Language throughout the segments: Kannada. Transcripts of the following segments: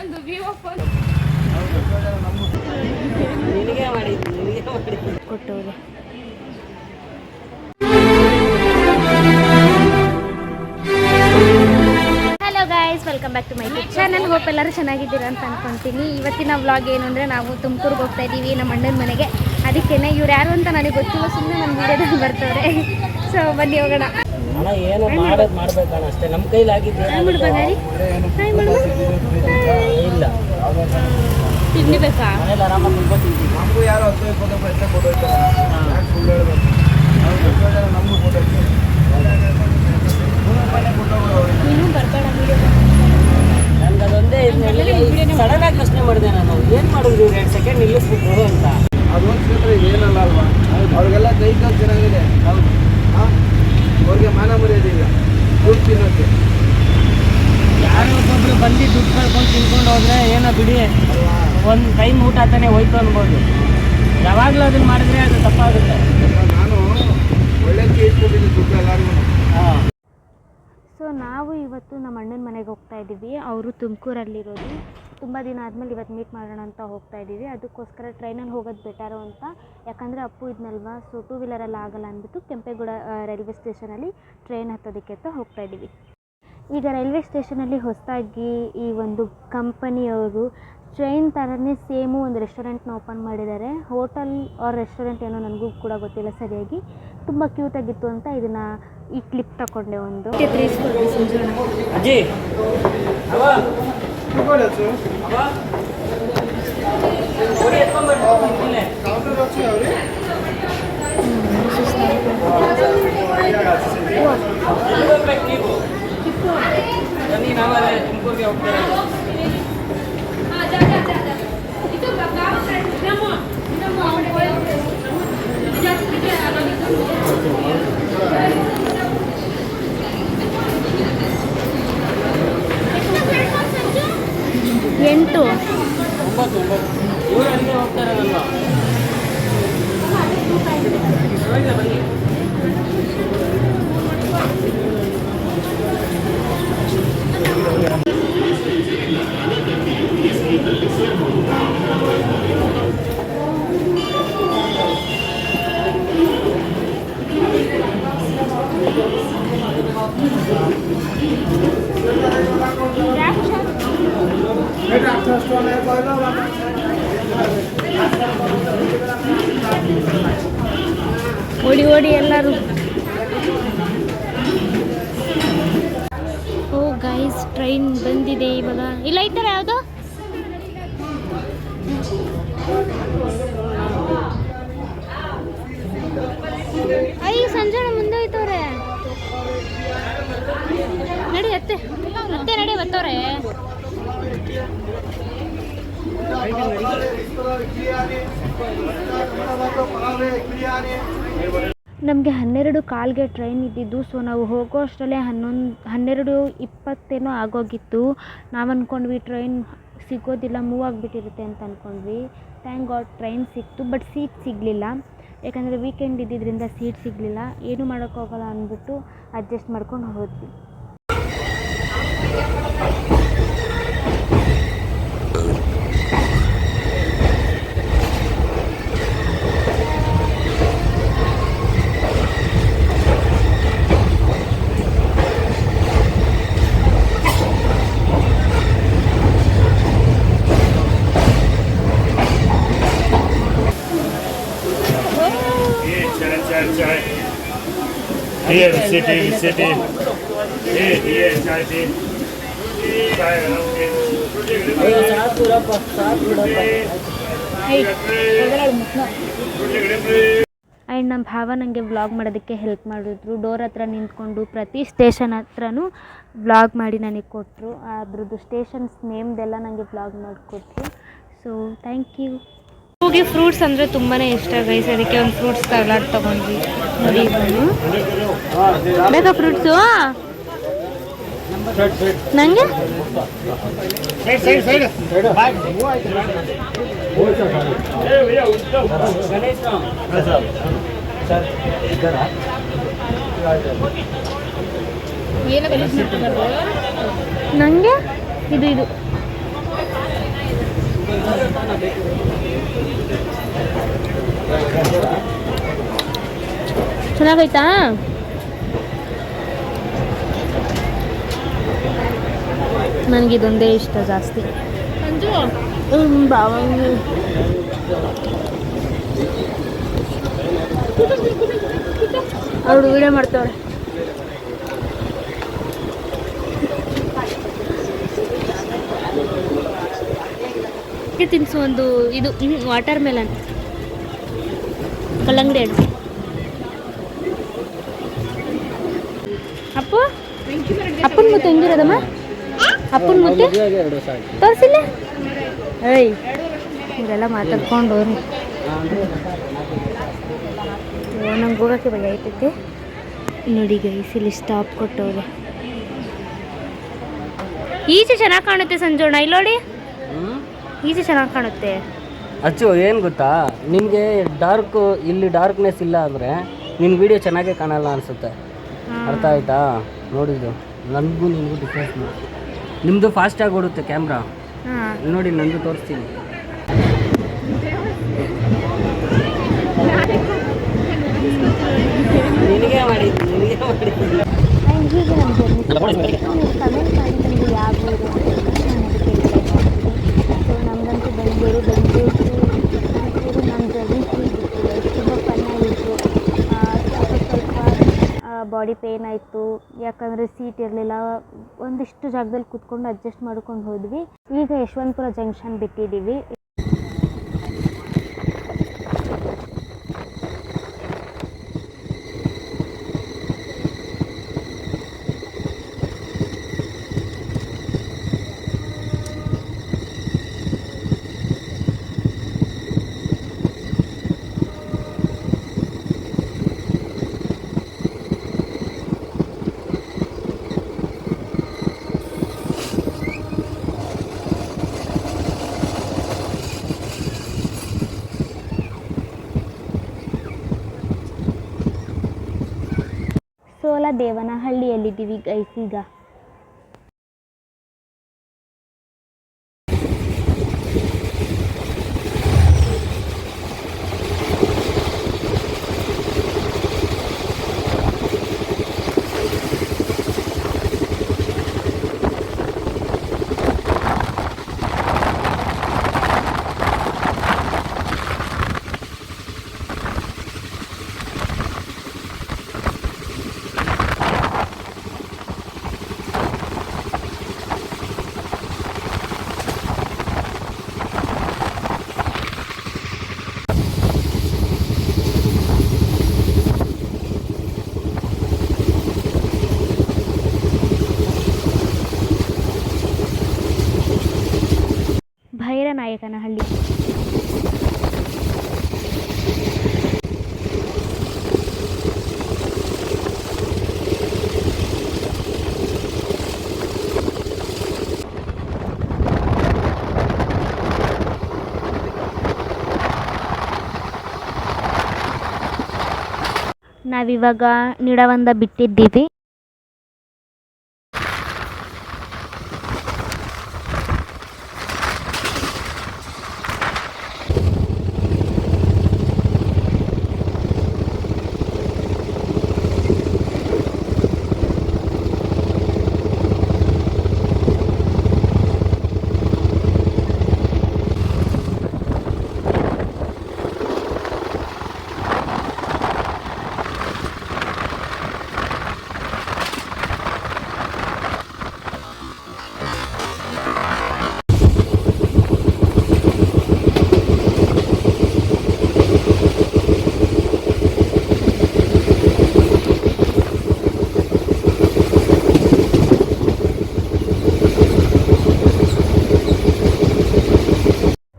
ಒಂದು welcome back to my channel hope ಎಲ್ಲರೂ ಚೆನ್ನಾಗಿದ್ದೀರಾ ಅಂತ ಅನ್ಕೊಂತೀನಿ. ಇವತ್ತಿನ ವ್ಲಾಗ್ ಏನು ಅಂದರೆ ನಾವು ತುಮಕೂರಿಗೆ ಹೋಗ್ತಾ ಇದ್ದೀವಿ, ನಮ್ಮ ಅಣ್ಣನ ಮನೆಗೆ. ಅದಕ್ಕೇನೆ ಇವ್ರು ಯಾರು ಅಂತ ನನಗೆ ಗೊತ್ತಿಲ್ಲ ಸುಮ್ಮನೆ ನಮ್ಮ ವೀಡಿಯೋದಲ್ಲಿ ಬರ್ತವ್ರೆ ಸೊ ಬನ್ನಿ ಹೋಗೋಣ. ಅಣ್ಣ ಏನೋ ಮಾಡೋದು ಮಾಡ್ಬೇಕಣ್ಣ ಅಷ್ಟೇ. ನಮ್ಮ ಕೈಲಿ ಆಗಿದ್ದು ಇಲ್ಲ. ಮನೇಲಿ ಆರಾಮಾಗಿ ನಮಗೂ ಯಾರು ಹತ್ತು ಇಪ್ಪತ್ತು ಸುಳ್ಳು ಹೇಳ್ಬೇಕು? ನಮಗೂ ಸಡನ್ ಆಗಿ ಪ್ರಶ್ನೆ ಮಾಡಿದೆ ನಾನು. ಏನು ಮಾಡಿದ್ರು ಇವ್ರು? ಎರಡು ಸೆಕೆಂಡ್ ನಿಲ್ಲಿಸ್ಬಿಟ್ರು ಅಂತ. ಅದೊಂದು ಟೈಮ್ ಊಟ ತಾನೇ ಹೋಯ್ತು ಅನ್ಬೋದು. ಯಾವಾಗಲೂ ಅದನ್ನ ಮಾಡಿದ್ರೆ ಅದು ತಪ್ಪಾಗುತ್ತೆ. ನಾನು ಒಳ್ಳೆ ಇಟ್ಕೊಂಡಿದ್ದೀನಿ ದುಡ್ಡು ಎಲ್ಲರಿಗೂ ಹಾಂ. ಸೊ ನಾವು ಇವತ್ತು ನಮ್ಮ ಅಣ್ಣನ ಮನೆಗೆ ಹೋಗ್ತಾ ಇದ್ದೀವಿ ಅವರು ತುಮಕೂರಲ್ಲಿರೋದು. ತುಂಬ ದಿನ ಆದಮೇಲೆ ಇವತ್ತು ಮೀಟ್ ಮಾಡೋಣ ಅಂತ ಹೋಗ್ತಾ ಇದ್ದೀವಿ ಅದಕ್ಕೋಸ್ಕರ ಟ್ರೈನಲ್ಲಿ ಹೋಗೋದು ಬೆಟರು ಅಂತ. ಯಾಕಂದರೆ ಅಪ್ಪು ಇದ್ನಲ್ವಾ ಸೊ ಟೂ ವೀಲರಲ್ಲಿ ಆಗಲ್ಲ ಅಂದ್ಬಿಟ್ಟು ಕೆಂಪೇಗೌಡ ರೈಲ್ವೆ ಸ್ಟೇಷನಲ್ಲಿ ಟ್ರೈನ್ ಹತ್ತೋದಕ್ಕೆ ಅಂತ ಹೋಗ್ತಾ ಇದ್ದೀವಿ ಈಗ ರೈಲ್ವೆ ಸ್ಟೇಷನಲ್ಲಿ ಹೊಸದಾಗಿ ಈ ಒಂದು ಕಂಪನಿಯವರು ಟ್ರೈನ್ ಥರನೇ ಸೇಮು ಒಂದು ರೆಸ್ಟೋರೆಂಟ್ನ ಓಪನ್ ಮಾಡಿದ್ದಾರೆ ಹೋಟಲ್ ಆರ್ ರೆಸ್ಟೋರೆಂಟ್ ಏನೋ ನನಗೂ ಕೂಡ ಗೊತ್ತಿಲ್ಲ ಸರಿಯಾಗಿ ತುಂಬ ಕ್ಯೂಟಾಗಿತ್ತು ಅಂತ ಇದನ್ನು ಈ ಕ್ಲಿಪ್ ತಗೊಂಡೆ ಒಂದು ಅಜ್ಜಿ ಅವ ತಗೊಳ್ಳಿ ಅದು ಅವ ಹೋಗಿ ಎತ್ಕೊಂಡ್ಬರ್ತೀನಿ ಇಲ್ಲೇ. ಎಲ್ಲಿ ಟ್ರೈನ್ ಬಂದಿದೆ ಇವಾಗ. ಇಲ್ಲ ಐತರ ಯಾವುದು? ಅಯ್ಯ ಸಂಜೆ ಮುಂದೆ ಹೋಯ್ತವ್ರೆ. ನಡಿ, ಅತ್ತೆ. ಅತ್ತೆ, ನಡಿ ಬರ್ತವ್ರೆ ನಮಗೆ ಹನ್ನೆರಡು ಕಾಲಿಗೆ ಟ್ರೈನ್ ಇದ್ದಿದ್ದು ಸೊ ನಾವು ಹೋಗೋ ಅಷ್ಟರಲ್ಲೇ ಹನ್ನೊಂದು, ಹನ್ನೆರಡು ಇಪ್ಪತ್ತೇನೋ ಆಗೋಗಿತ್ತು. ನಾವು ಅಂದ್ಕೊಂಡ್ವಿ ಟ್ರೈನ್ ಸಿಗೋದಿಲ್ಲ ಮೂವ್ ಆಗಿಬಿಟ್ಟಿರುತ್ತೆ ಅಂತ ಅಂದ್ಕೊಂಡ್ವಿ ಥ್ಯಾಂಕ್ ಗಾಡ್ ಟ್ರೈನ್ ಸಿಕ್ತು ಬಟ್ ಸೀಟ್ ಸಿಗಲಿಲ್ಲ. ಯಾಕಂದರೆ ವೀಕೆಂಡ್ ಇದ್ದಿದ್ದರಿಂದ ಸೀಟ್ ಸಿಗಲಿಲ್ಲ. ಏನೂ ಮಾಡೋಕ್ಕೋಗಲ್ಲ ಅಂದ್ಬಿಟ್ಟು ಅಡ್ಜಸ್ಟ್ ಮಾಡ್ಕೊಂಡು ಹೋದ್ವಿ Chai, chai, chai. Here, chai, tea. Chai, okay. And ನಮ್ಮ ಭಾವ ನನಗೆ ವ್ಲಾಗ್ ಮಾಡೋದಕ್ಕೆ ಹೆಲ್ಪ್ ಮಾಡಿದ್ರು. ಡೋರ್ ಹತ್ರ ನಿಂತ್ಕೊಂಡು ಪ್ರತಿ ಸ್ಟೇಷನ್ ಹತ್ರನೂ ವ್ಲಾಗ್ ಮಾಡಿ ನನಗೆ ಕೊಟ್ಟರು. ಅದ್ರದ್ದು ಸ್ಟೇಷನ್ಸ್ ನೇಮ್ದೆಲ್ಲ ನನಗೆ ವ್ಲಾಗ್ ಮಾಡಿಕೊಟ್ರು. ಸೊ ಥ್ಯಾಂಕ್ ಯು ಹೋಗಿ ಫ್ರೂಟ್ಸ್ ಅಂದರೆ ತುಂಬಾ ಇಷ್ಟ ಗೈಸ್ ಅದಕ್ಕೆ ಒಂದು ಫ್ರೂಟ್ಸ್ ಸಲಾಡ್ ತೊಗೊಂಡ್ವಿ. ಬೇಕಾ ಫ್ರೂಟ್ಸು ನನಗೆ ಗಣೇಶ್ ರಾಮ್ ನನಗೆ ಇದು ಇದು ಚೆನ್ನಾಗೈತಾ? ನನಗಿದೊಂದೇ ಇಷ್ಟ ಜಾಸ್ತಿ. ಬಾವಂಗಿ ಅವ್ರು ವಿಡಿಯೋ ಮಾಡ್ತಾವಳೆ. ತಿನ್ಸು ಒಂದು ಇದು ವಾಟರ್ ಮೆಲನ್ ಕಲ್ಲಂಗಡಿ ಹಣ್ಣು ಅಪ್ಪು ಅಪ್ಪನ ಮುತ್ತು ಹೆಂಗಿರೋದಮ್ಮ? ಅಪ್ಪನ ಮುತ್ತು ತೋರಿಸಿಲ್ಲ? ಏಯ್ ಇವರೆಲ್ಲ ಮಾತಾಡ್ಕೊಂಡು ನಂಗೆ ಹೋಗೋಕ್ಕೆ ಭಯ ಆಯ್ತೈತೆ. ನೋಡಿ ಗೈಸ್ ಇಲ್ಲಿ ಸ್ಟಾಪ್ ಕೊಟ್ಟವ್ರೆ ಈಚೆ ಚೆನ್ನಾಗಿ ಕಾಣುತ್ತೆ ಸಂಜೋಣ ಇಲ್ಲಿ ನೋಡಿ? ಈಚೆ ಚೆನ್ನಾಗಿ ಕಾಣುತ್ತೆ. ಅಚ್ಚು ಏನು ಗೊತ್ತಾ? ನಿಮಗೆ ಡಾರ್ಕ್ ಇಲ್ಲಿ ಡಾರ್ಕ್ನೆಸ್ ಇಲ್ಲ ಅಂದರೆ ನಿನ್ನ ವಿಡಿಯೋ ಚೆನ್ನಾಗೇ ಕಾಣಲ್ಲ ಅನಿಸುತ್ತೆ. ಅರ್ಥ ಆಯ್ತಾ? ನೋಡಿದ್ದು ನನಗೂ ನಿಮಗೂ ಡಿಫ್ರೆನ್ಸ್ ನಿಮ್ಮದು ಫಾಸ್ಟಾಗಿ ಓಡುತ್ತೆ ಕ್ಯಾಮ್ರಾ ಹಾಂ. ನೋಡಿ ನಂದು ತೋರಿಸ್ತೀನಿ. ನಿನಗೆ ಮಾಡಿ ಕಮೆಂಟ್ ಮಾಡಿ ನನಗೆ ಯಾವ ಊರು ನಮಗಂತೂ ಬೆಂಗಳೂರು ಬೆಂಗಳೂರು ಬೆಂಗಳೂರು ನಮ್ಮ ಜರ್ನಿ ಹೀಗಿತ್ತು ತುಂಬ ಫನ್ ಆಗಿತ್ತು ಆ, ಸ್ವಲ್ಪ ಸ್ವಲ್ಪ ಬಾಡಿ ಪೇನ್ ಆಯಿತು. ಯಾಕಂದರೆ ಸೀಟ್ ಇರಲಿಲ್ಲ. ಒಂದಿಷ್ಟು ಜಾಗದಲ್ಲಿ ಕೂತ್ಕೊಂಡು ಅಡ್ಜಸ್ಟ್ ಮಾಡ್ಕೊಂಡು ಹೋದ್ವಿ. ಈಗ ಯಶವಂತಪುರ ಜಂಕ್ಷನ್ ಬಿಟ್ಟಿದ್ದೀವಿ. ದೇವನಹಳ್ಳಿಯಲ್ಲಿದ್ದೀವಿ ಗೈಸ್ ಈಗ. ನಾವಿವಾಗ ನಿಡವಂದ ಬಿಟ್ಟಿದ್ದೀವಿ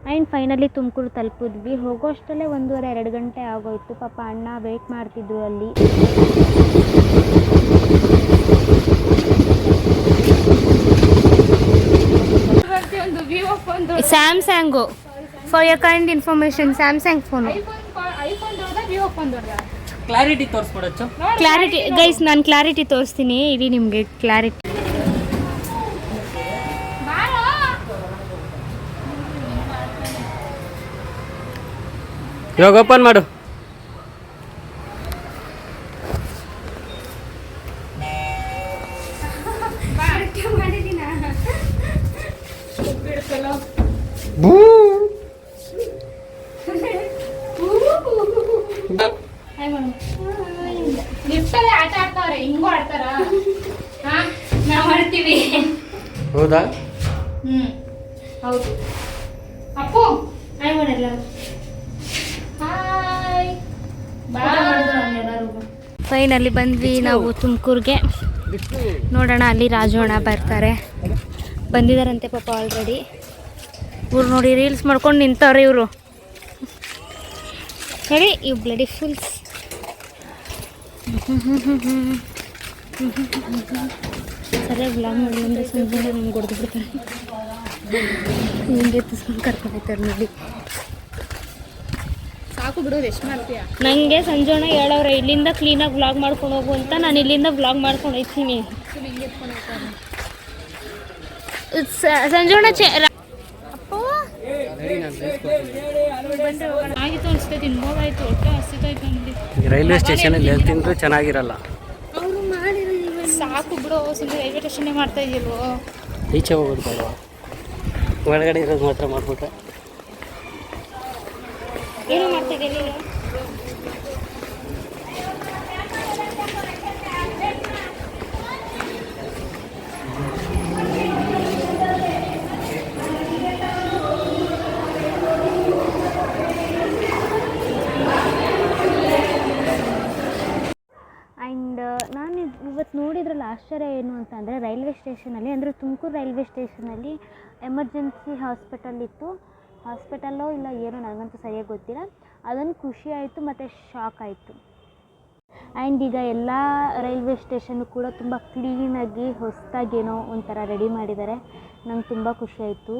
ಆ್ಯಂಡ್ ಫೈನಲಿ ತುಮಕೂರು ತಲುಪಿದ್ವಿ. ಹೋಗೋ ಅಷ್ಟರಲ್ಲೇ ಒಂದೂವರೆ ಎರಡು ಗಂಟೆ ಆಗೋಯ್ತು. ಪಾಪ ಅಣ್ಣ ವೆಯ್ಟ್ ಮಾಡ್ತಿದ್ರು ಅಲ್ಲಿ. Samsung for your kind information Samsung phone clarity clarity guys ನಾನು ಕ್ಲಾರಿಟಿ ತೋರಿಸ್ತೀನಿ. ಇಡೀ ನಿಮಗೆ ಕ್ಲಾರಿಟಿ ಇವಾಗ ಓಪನ್ ಮಾಡು. ಲಿಫ್ಟಲ್ಲಿ ಆಟ ಆಡ್ತಾವ್ರೆ ಹಿಂಗೂ ಆಡ್ತಾರಾ ಹಾ ನಾವು ಆಡ್ತೀವಿ ಹೌದಾ? ಹ್ಮ್. ಹೌದು. ಅಪ್ಪು ಹಾಯ್ ಮಾಡಲ್ಲ ಫೈನಲ್ಲಿ ಬಂದ್ವಿ ನಾವು ತುಮಕೂರಿಗೆ. ನೋಡೋಣ ಅಲ್ಲಿ ರಾಜೋಣ ಬರ್ತಾರೆ. ಬಂದಿದಾರಂತೆ ಪಾಪ ಆಲ್ರೆಡಿ ಇವ್ರು ನೋಡಿ ರೀಲ್ಸ್ ಮಾಡ್ಕೊಂಡು ನಿಂತವ್ರೆ ಇವರು. ಹೇಳಿ, ಇವ್ ಬ್ಲಡಿ ಫುಲ್ಸ್ ಸರಿಯಾಗಿ ಬ್ಲಾಗ್ ಸಂಜೆ ನಮ್ಗೆ ಹೊಡೆದು ಬಿಡ್ತಾರೆ. ಹಿಂಗೆ ಕರ್ಕೊಂಡು ನೋಡಿ. ಸಾಕು ಬಿಡು ರೆಸ್ಟ್ ಮಾಡ್ತೀಯಾ? ನನಗೆ ಸಂಜೋಣ ಹೇಳವ್ರೆ ಇಲ್ಲಿಂದ ಕ್ಲೀನಾಗಿ ಬ್ಲಾಗ್ ಮಾಡ್ಕೊಂಡು ಹೋಗು ಅಂತ ನಾನು ಇಲ್ಲಿಂದ ಬ್ಲಾಗ್ ಮಾಡ್ಕೊಂಡು ಹೋಗ್ತೀನಿ ಸಂಜೋಣ ಚೆ ರ- ಅಪ್ಪು? ಆಗಿತ್ತು ಅನಿಸ್ತೈತೆ ತಿನ್ಬೋದಾಯ್ತು ಹೊಟ್ಟೆ ಹಸಿತೈತೆ ನನಗೆ ರೈಲ್ವೆ ಸ್ಟೇಷನ್ ಎಲ್ಲಿ ತಿಂದರೂ ಚೆನ್ನಾಗಿರಲ್ಲ. ಸಾಕು ಬಿಡು ಸುಮ್ಮನೆ ರೈಲ್ವೆ ಸ್ಟೇಷನ್ನೇ ಮಾಡ್ತಾ ಇದೆಯಲ್ವೋ. ಈಚೆ ಹೋಗೋದು ಬೇಡ. ಒಳಗಡೆ ಇರೋದು ಮಾತ್ರ ಮಾಡ್ಬಿಟ್ರೆ. ಏನು ಆ್ಯಂಡ್ ನಾನು ಇವತ್ತು ನೋಡಿದ್ರಲ್ಲಿ ಆಶ್ಚರ್ಯ ಏನು ಅಂತ ಅಂದರೆ ರೈಲ್ವೆ ಸ್ಟೇಷನಲ್ಲಿ, ಅಂದರೆ ತುಮಕೂರು ರೈಲ್ವೆ ಸ್ಟೇಷನಲ್ಲಿ ಎಮರ್ಜೆನ್ಸಿ ಹಾಸ್ಪಿಟಲ್ ಇತ್ತು. ಹಾಸ್ಪಿಟಲ್ಲೋ ಇಲ್ಲ ಏನೋ ನನಗಂತೂ ಸರಿಯಾಗಿ ಗೊತ್ತಿಲ್ಲ. ಅದೊಂದು ಖುಷಿ ಆಯಿತು ಮತ್ತು ಶಾಕ್ ಆಯಿತು. ಆ್ಯಂಡ್ ಈಗ ಎಲ್ಲ ರೈಲ್ವೆ ಸ್ಟೇಷನ್ನು ಕೂಡ ತುಂಬ ಕ್ಲೀನಾಗಿ ಹೊಸದಾಗೇನೋ ಒಂಥರ ರೆಡಿ ಮಾಡಿದ್ದಾರೆ. ನಂಗೆ ತುಂಬ ಖುಷಿ ಆಯಿತು.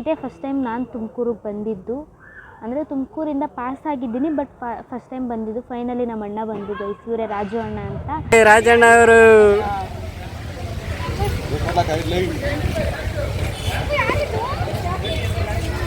ಇದೇ ಫಸ್ಟ್ ಟೈಮ್ ನಾನು ತುಮಕೂರಿಗೆ ಬಂದಿದ್ದು. ಅಂದರೆ ತುಮಕೂರಿಂದ ಪಾಸ್ ಆಗಿದ್ದೀನಿ ಬಟ್ ಫಸ್ಟ್ ಟೈಮ್ ಬಂದಿದ್ದು. ಫೈನಲಿ ನಮ್ಮ ಅಣ್ಣ ಬಂದಿದ್ದು. ಇವರೇ ರಾಜು ಅಣ್ಣ ಅಂತ. ರಾಜಣ್ಣ ಅವರು.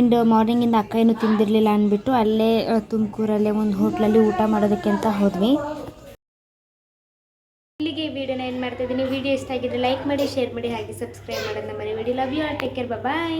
ಆ್ಯಂಡ್ ಮಾರ್ನಿಂಗಿಂದ ಅಕ್ಕ ಏನು ತಿಂದಿರಲಿಲ್ಲ ಅಂದ್ಬಿಟ್ಟು ಅಲ್ಲೇ ತುಮಕೂರಲ್ಲೇ ಒಂದು ಹೋಟ್ಲಲ್ಲಿ ಊಟ ಮಾಡೋದಕ್ಕೆ ಅಂತ ಹೋದ್ವಿ. ಇಲ್ಲಿಗೆ ವಿಡಿಯೋನ ಏನು ಮಾಡ್ತಾ ಇದ್ದೀನಿ? ವಿಡಿಯೋ ಇಷ್ಟ ಆಗಿದ್ರೆ ಲೈಕ್ ಮಾಡಿ ಶೇರ್ ಮಾಡಿ, ಹಾಗೆ ಸಬ್ಸ್ಕ್ರೈಬ್ ಮಾಡೋದನ್ನ video love you are take care bye